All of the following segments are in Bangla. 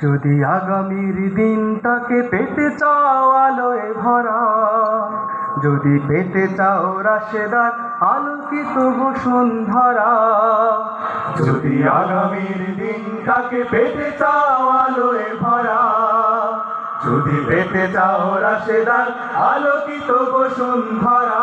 যদি আগামীর দিনটাকে পেতে চাও আলোয় ভরা, যদি পেতে চাও রাশেদার আলোকিত বসুন্ধরা যদি আগামীর দিনটাকে পেতে চাও আলোয় ভরা, যদি পেতে চাও রাশেদার আলোকিত বসুন্ধরা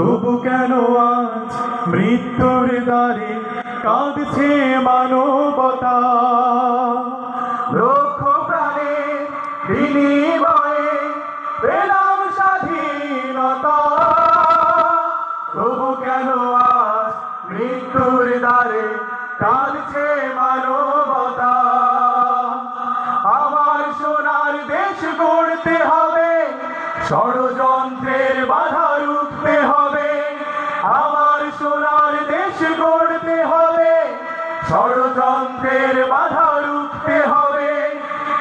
তবু কেন আজ মৃত্যুর দ্বারে কাঁদছে মানবতা? লক্ষ প্রাণের বিনিময়ে পেলাম স্বাধীনতা। তবু কেন আজ মৃত্যুর দ্বারে কাঁদছে মানবতা? আমার সোনার দেশ গড়তে হবে, ষড়যন্ত্রের বাধা রুখতে ষড়যন্ত্রের বাধা রুখতে হবে।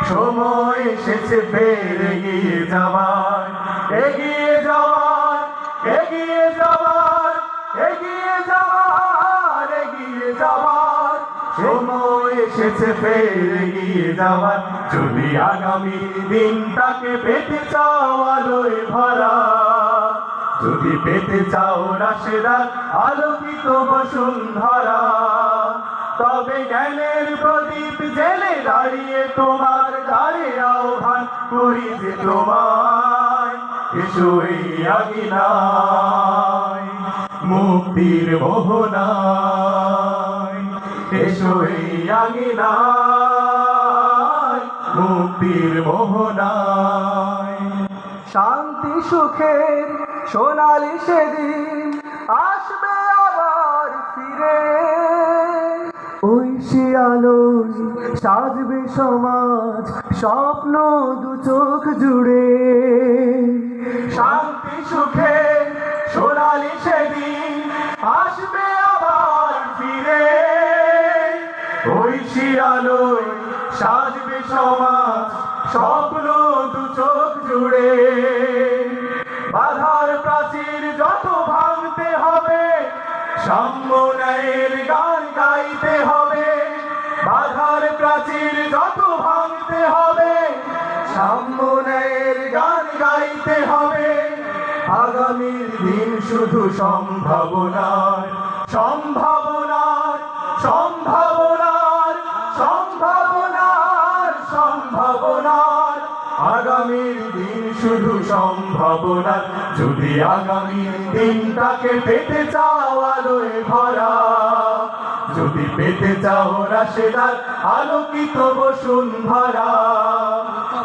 সময় এসেছে, ফের এগিয়ে যাবার এগিয়ে যাবার এগিয়ে যাবার এগিয়ে যাবার এগিয়ে যাবার সময় এসেছে, ফের এগিয়ে যাবার যদি আগামী দিনটাকে পেতে চাও আলোয় ভরা, যদি পেতে চাও রাশেদার আলোকিত বসুন্ধরা তবে জ্ঞানের প্রদীপ জেলে দাঁড়িয়ে তোমার দ্বারে আহ্বান করি যে তোমায় এই আগিনায়, মুক্তির মোহনায়। মুক্তির মোহনায়। শান্তি, সুখের সোনালি সেদিন আসবে সে আলোয় সাজবে সমাজ, স্বপ্ন দু চোখ জুড়ে। শান্তি, সুখে সোনালি সেদিন আসবে আবার ফিরে। সে আলোয় সাজবে সমাজ, স্বপ্ন দু চোখ জুড়ে। বাধার প্রাচীর হবে সম্মনের গান গাইতে হবে। বাধার প্রাচীর যত ভাঙতে হবে সম্মনের গান গাইতে হবে। আগামীর দিন শুধু সম্ভাবনার শুধু সম্ভাবনার যদি আগামী দিনটাকে পেতে চাও আলোয় ভরা, যদি পেতে চাও না রাশেদার আলোকিত বসুন্ধরা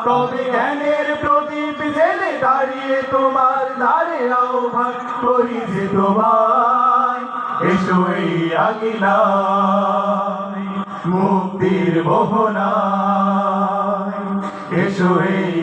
তবে জ্ঞানের প্রদীপ জেলে দাঁড়িয়ে তোমার দ্বারে আহ্বান করি যে তোমায়, এসো এই আগিনায়, মুক্তির মোহনায়। এসো এই